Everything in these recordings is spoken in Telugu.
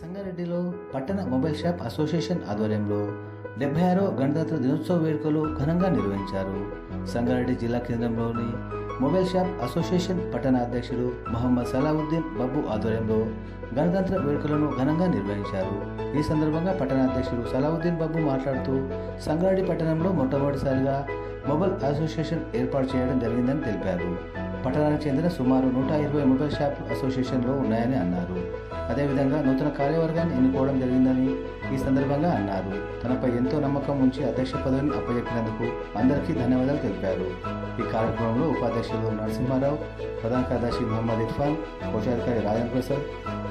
సంగారెడ్డిలో పట్టణ మొబైల్ షాప్ అసోసియేషన్ ఆధ్వర్యంలో డెబ్బై ఆరో గణతంత్ర దినోత్సవ వేడుకలు ఘనంగా నిర్వహించారు. సంగారెడ్డి జిల్లా కేంద్రంలోని మొబైల్ షాప్ అసోసియేషన్ పట్టణ అధ్యక్షుడు మొహమ్మద్ సలావుద్దీన్ బబ్బు ఆధ్వర్యంలో గణతంత్ర వేడుకలను ఘనంగా నిర్వహించారు. ఈ సందర్భంగా పట్టణ అధ్యక్షుడు సలావుద్దీన్ బాబు మాట్లాడుతూ సంగారెడ్డి పట్టణంలో మొట్టమొదటిసారిగా మొబైల్ అసోసియేషన్ ఏర్పాటు చేయడం జరిగిందని తెలిపారు. పట్టణానికి చెందిన సుమారు నూట ఇరవై మొబైల్ షాప్ అసోసియేషన్లో ఉన్నాయని అన్నారు. అదేవిధంగా నూతన కార్యవర్గాన్ని ఎన్నుకోవడం జరిగిందని ఈ సందర్భంగా అన్నారు. తనపై ఎంతో నమ్మకం ఉంచి అధ్యక్ష పదవిని అప్పచెప్పినందుకు అందరికీ ధన్యవాదాలు తెలిపారు. ఈ కార్యక్రమంలో ఉపాధ్యక్షులు నరసింహారావు ప్రధాన కార్యదర్శి మహమ్మద్ ఇర్ఫాన్ కోశాధికారి Rajendra Prasad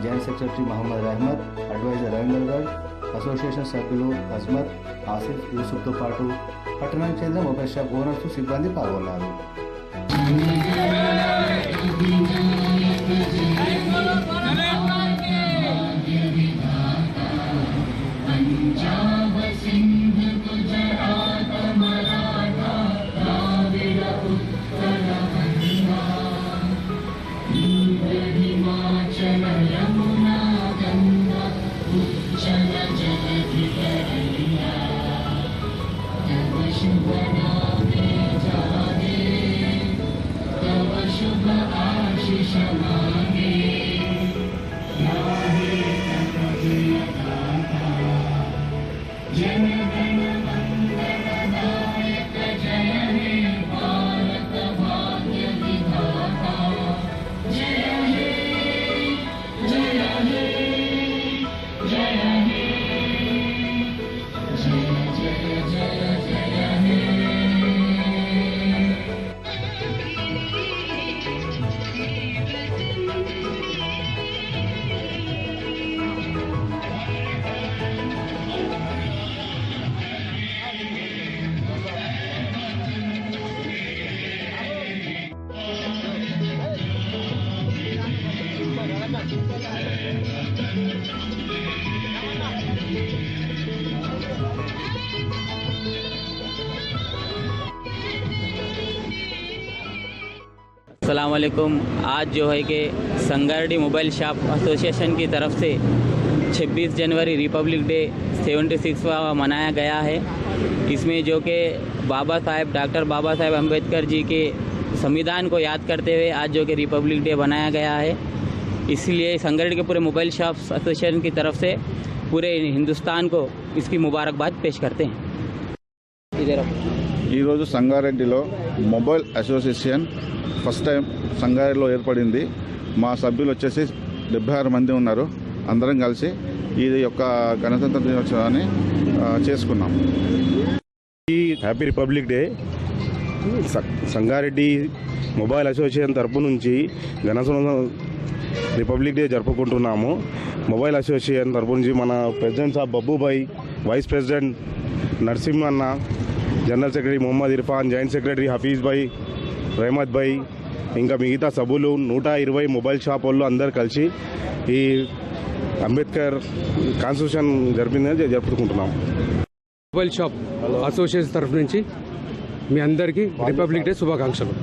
joint secretary Mohammed Ahmed adviser Ravinder Goud association సభ్యులు అజ్మత్ ఆసిఫ్ యూసుఫ్తో పాటు పట్టణానికి చెందిన మొబైల్ షాప్ ఓనర్స్ సిబ్బంది పాల్గొన్నారు. Hey! Yeah. वालेकुम आज जो है कि संगारेड्डी मोबाइल शॉप एसोसिएशन की तरफ़ से 26 जनवरी रिपब्लिक डे 76वां मनाया गया है। इसमें जो कि बाबा साहेब, डॉक्टर बाबा साहेब अंबेडकर जी के संविधान को याद करते हुए आज जो कि रिपब्लिक डे बनाया गया है। इसलिए संगारेड्डी के पूरे मोबाइल शॉप एसोसिएशन की तरफ़ से पूरे हिंदुस्तान को इसकी मुबारकबाद पेश करते हैं। इधर। ఈరోజు సంగారెడ్డిలో మొబైల్ అసోసియేషన్ ఫస్ట్ టైం సంగారెడ్డిలో ఏర్పడింది. మా సభ్యులు వచ్చేసి డెబ్బై ఆరు మంది ఉన్నారు. అందరం కలిసి ఇది యొక్క గణతంత్ర దినోత్సవాన్ని చేసుకున్నాం. ఈ happy republic day Sangareddy mobile association తరపు నుంచి గణతంత్ర రిపబ్లిక్ డే జరుపుకుంటున్నాము. మొబైల్ అసోసియేషన్ తరపు నుంచి మన ప్రెసిడెంట్ సాబ్ Babbubhai vice president Narasimhanna general secretary Mohammed Irfan joint secretary Hafeez bhai Rahmat bhai ఇంకా మిగతా సభ్యులు నూట ఇరవై మొబైల్ షాప్ వాళ్ళు అందరు కలిసి ఈ అంబేద్కర్ కాన్స్టిట్యూషన్ జరిపిందని జరుపుకుంటున్నాం. మొబైల్ షాప్ అసోసియేషన్ తరఫు నుంచి మీ అందరికీ రిపబ్లిక్ డే శుభాకాంక్షలు.